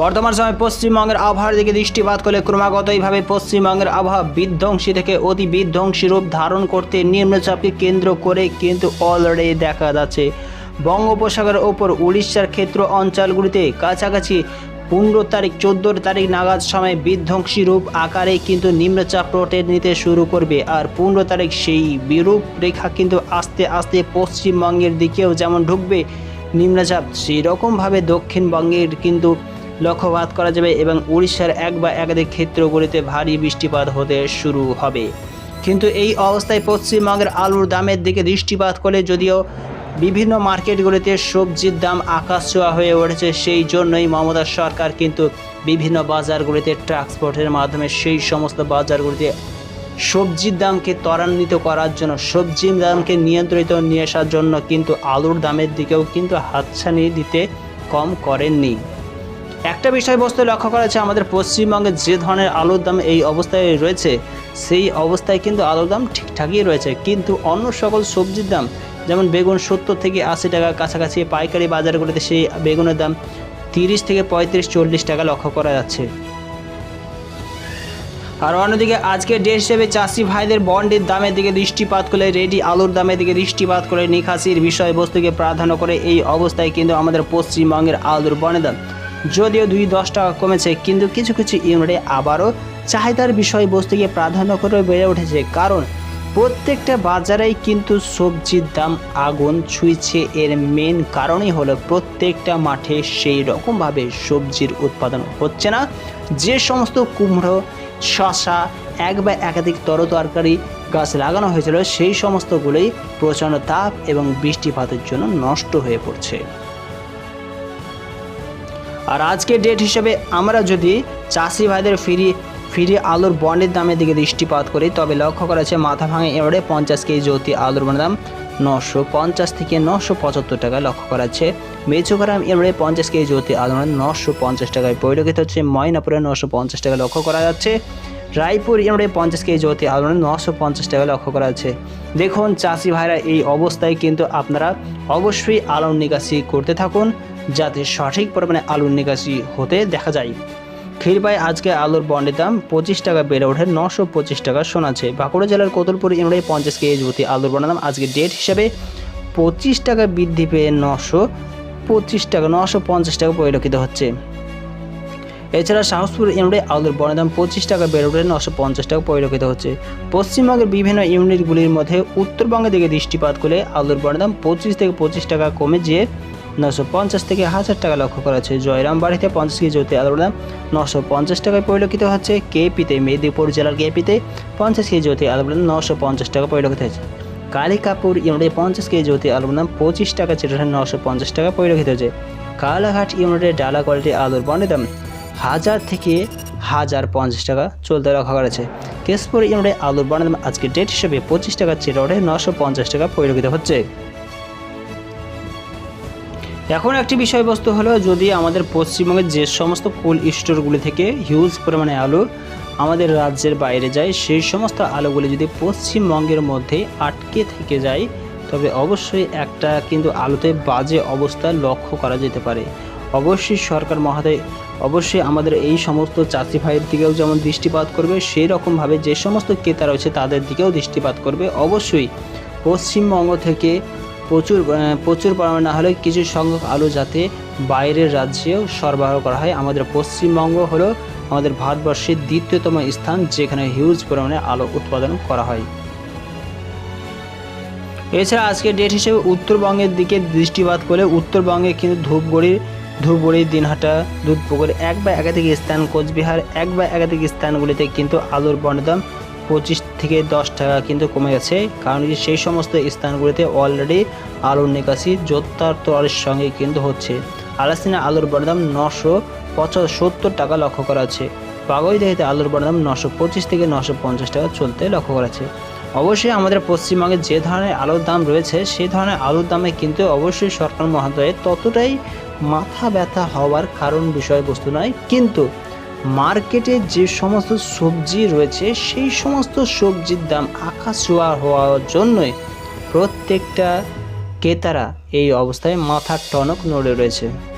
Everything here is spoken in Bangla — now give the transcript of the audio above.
বর্তমান সময়ে পশ্চিমবঙ্গের আবহাওয়ার দিকে দৃষ্টিপাত করলে ক্রমাগতইভাবে পশ্চিমবঙ্গের আবহাওয়া বিধ্বংসী থেকে অতি বিধ্বংসী রূপ ধারণ করতে নিম্নচাপকে কেন্দ্র করে কিন্তু অলরেডি দেখা যাচ্ছে। বঙ্গোপসাগরের ওপর উড়িষ্যার ক্ষেত্র অঞ্চলগুলিতে কাছাকাছি পনেরো তারিখ, চোদ্দ তারিখ নাগাদ সময় বিধ্বংসী রূপ আকারে কিন্তু নিম্নচাপ রোটেট নিতে শুরু করবে। আর পনেরো তারিখ সেই বিরূপ রেখা কিন্তু আস্তে আস্তে পশ্চিমবঙ্গের দিকেও যেমন ঢুকবে, নিম্নচাপ সেই রকমভাবে দক্ষিণবঙ্গের কিন্তু লক্ষ্যপাত করা যাবে এবং উড়িষ্যার এক বা একাধিক ক্ষেত্রগুলিতে ভারী বৃষ্টিপাত হতে শুরু হবে। কিন্তু এই অবস্থায় পশ্চিমবঙ্গের আলুর দামের দিকে দৃষ্টিপাত করলে যদিও বিভিন্ন মার্কেটগুলিতে সবজির দাম আকাশ ছোঁয়া হয়ে উঠেছে, সেই জন্যই মমতা সরকার কিন্তু বিভিন্ন বাজারগুলিতে ট্রান্সপোর্টের মাধ্যমে সেই সমস্ত বাজারগুলিতে সবজির দামকে ত্বরান্বিত করার জন্য, সবজির দামকে নিয়ন্ত্রিত নিয়ে আসার জন্য কিন্তু আলুর দামের দিকেও কিন্তু হাতছানি দিতে কম করেননি। একটা বিষয়বস্তু লক্ষ্য করা যাচ্ছে, আমাদের পশ্চিমবঙ্গে যে ধরনের আলুর দাম এই অবস্থায় রয়েছে, সেই অবস্থায় কিন্তু আলুর দাম ঠিকঠাকই রয়েছে। কিন্তু অন্য সকল সবজির দাম, যেমন বেগুন সত্তর থেকে আশি টাকা কাছাকাছি, পাইকারি বাজারগুলিতে সেই বেগুনের দাম তিরিশ থেকে পঁয়ত্রিশ, চল্লিশ টাকা লক্ষ্য করা যাচ্ছে। আর অন্যদিকে আজকে ডেট হিসেবে চাষি ভাইদের বন্ডের দামের দিকে দৃষ্টিপাত করে রেডি আলুর দামের দিকে দৃষ্টিপাত করে নিকাশির বিষয়বস্তুকে প্রাধান্য করে এই অবস্থায় কিন্তু আমাদের পশ্চিমবঙ্গের আলুর বনের দাম। যদিও দুই দশ টাকা কমেছে, কিন্তু কিছু কিছু ইউনিটে আবারও চাহিদার বিষয়বস্তুকে প্রাধান্য করে বেড়ে উঠেছে। কারণ প্রত্যেকটা বাজারেই কিন্তু সবজির দাম আগুন ছুঁইছে এর মেন কারণই হলো প্রত্যেকটা মাঠে সেই রকমভাবে সবজির উৎপাদন হচ্ছে না। যে সমস্ত কুমড়ো শশা এক বা একাধিক তরতরকারি গাছ লাগানো হয়েছিল, সেই সমস্তগুলোই প্রচণ্ড তাপ এবং বৃষ্টিপাতের জন্য নষ্ট হয়ে পড়ছে। আর আজকের ডেট হিসেবে আমরা যদি চাষি ভাইদের ফিরি, ফিরে আলুর বন্ডের দামের দিকে দৃষ্টিপাত করি, তবে লক্ষ্য করা যাচ্ছে মাথা ভাঙে এবারে পঞ্চাশ কেজি জ্যোতি আলুর বন্ডের দাম নশো পঞ্চাশ থেকে নশো পঁচাত্তর টাকা লক্ষ্য করা যাচ্ছে। মেচুগ্রাম এবারে পঞ্চাশ কেজি জ্যোতি আলুর নশো পঞ্চাশ টাকায় পরিলক্ষিত হচ্ছে। ময়নাপুরে নশো পঞ্চাশ টাকা লক্ষ্য করা যাচ্ছে। রায়পুর এবারে পঞ্চাশ কেজি জ্যোতি আলুর নশো পঞ্চাশ টাকা লক্ষ্য করা যাচ্ছে। দেখুন চাষি ভাইরা এই অবস্থায় কিন্তু আপনারা অবশ্যই আলুর নিকাশি করতে থাকুন। যাতে সঠিক পরিমাণে আলুর নিকাশি হতে দেখা যায়। ক্ষীরপাই আজকে আলুর বন্ডের দাম পঁচিশ টাকা বেড়ে ওঠে নশো পঁচিশ টাকা শোনাচ্ছে। বাঁকুড়া জেলার কোতলপুর ইউনিটে পঞ্চাশ কেজি জ্যোতি আলুর বন্ডের দাম আজকে ডেট হিসাবে পঁচিশ টাকা বৃদ্ধি পেয়ে নশো পঁচিশ টাকা, নশো পঞ্চাশ টাকা পরিলক্ষিত হচ্ছে। এছাড়া সাহসপুর ইউনিটে আলুর বনের দাম পঁচিশ টাকা বেড়ে উঠে নশো পঞ্চাশ টাকা পরিলক্ষিত হচ্ছে। পশ্চিমবঙ্গের বিভিন্ন ইউনিটগুলির মধ্যে উত্তরবঙ্গের দিকে দৃষ্টিপাত করলে আলুর বনের দাম পঁচিশ থেকে পঁচিশ টাকা কমে যেয়ে নশো পঞ্চাশ থেকে হাজার টাকা লক্ষ্য করা হচ্ছে। জয়রামবাড়িতে পঞ্চাশ কেজি জ্যোতি আলুর দাম নশো পঞ্চাশ টাকায় পরিলক্ষিত হচ্ছে কেপিতে, মেদিনীপুর জেলার কেপিতে পঞ্চাশ কেজি জ্যোতি আলুর দাম নশো পঞ্চাশ টাকা পরিলক্ষিত হচ্ছে কালিকাপুর ইউনিটে পঞ্চাশ কেজি জ্যোতি আলুর দাম পঁচিশ টাকা চেটে নশো পঞ্চাশ টাকা পরিলক্ষিত হয়েছে। কালাঘাট ইউনিটে ডালা কোয়ালিটি আলুর বনের দাম হাজার থেকে হাজার পঞ্চাশ টাকা চলতে লক্ষ্য করেছে কেশপুর ইউনিটে আলুর বনের দাম আজকে ডেট হিসেবে পঁচিশ টাকা চেটে ওঠে নশো পঞ্চাশ টাকা পরিলক্ষিত হচ্ছে। এখন একটি বিষয়বস্তু হলো, যদি আমাদের পশ্চিমবঙ্গের যে সমস্ত কোল্ড স্টোরগুলি থেকে হিউজ পরিমাণে আলু আমাদের রাজ্যের বাইরে যায়, সেই সমস্ত আলুগুলি যদি পশ্চিমবঙ্গের মধ্যে আটকে থেকে যায়, তবে অবশ্যই একটা কিন্তু আলুতে বাজে অবস্থা লক্ষ্য করা যেতে পারে। অবশ্যই সরকার মহোদয়, অবশ্যই আমাদের এই সমস্ত চাষি ভাইয়ের দিকেও যেমন দৃষ্টিপাত করবে, সেই রকমভাবে যে সমস্ত ক্রেতা রয়েছে তাদের দিকেও দৃষ্টিপাত করবে। অবশ্যই পশ্চিমবঙ্গ থেকে প্রচুর প্রচুর পরিমাণে না হলে কিছু সংখ্যক আলু যাতে বাইরের রাজ্যেও সরবরাহ করা হয়। আমাদের পশ্চিমবঙ্গ হলো আমাদের ভারতবর্ষের দ্বিতীয়তম স্থান, যেখানে হিউজ পরিমাণে আলু উৎপাদন করা হয়। এছাড়া আজকে ডেট হিসেবে উত্তরবঙ্গের দিকে দৃষ্টিপাত করলে উত্তরবঙ্গে কিন্তু ধূপগুড়ির ধূপগুড়ি, দিনহাটা, দুধপুকুর এক বা একাধিক স্থান, কোচবিহার এক বা একাধিক স্থানগুলিতে কিন্তু আলুর বনের দাম পঁচিশ থেকে দশ টাকা কিন্তু কমে গেছে। কারণ কি সেই সমস্ত স্থানগুলিতে অলরেডি আলুর নিকাশি জোত্তার তোয়ারের সঙ্গে কিন্তু হচ্ছে। আলাসিনা আলুর বনের দাম নশো পঁচাত্তর টাকা লক্ষ্য করা আছে পাগইদাহিতে আলুর বনের দাম নশো পঁচিশ থেকে নশো পঞ্চাশ টাকা চলতে লক্ষ্য করা আছে অবশ্যই আমাদের পশ্চিমবঙ্গে যে ধরনের আলুর দাম রয়েছে, সেই ধরনের আলুর দামে কিন্তু অবশ্যই সরকার মহোদয়ের ততটাই মাথা ব্যথা হওয়ার কারণ বিষয়বস্তু নয়। কিন্তু মার্কেটে যে সমস্ত সবজি রয়েছে, সেই সমস্ত সবজির দাম আকাশ হওয়ার জন্যই প্রত্যেকটা ক্রেতারা এই অবস্থায় মাথার টনক নড়ে রয়েছে।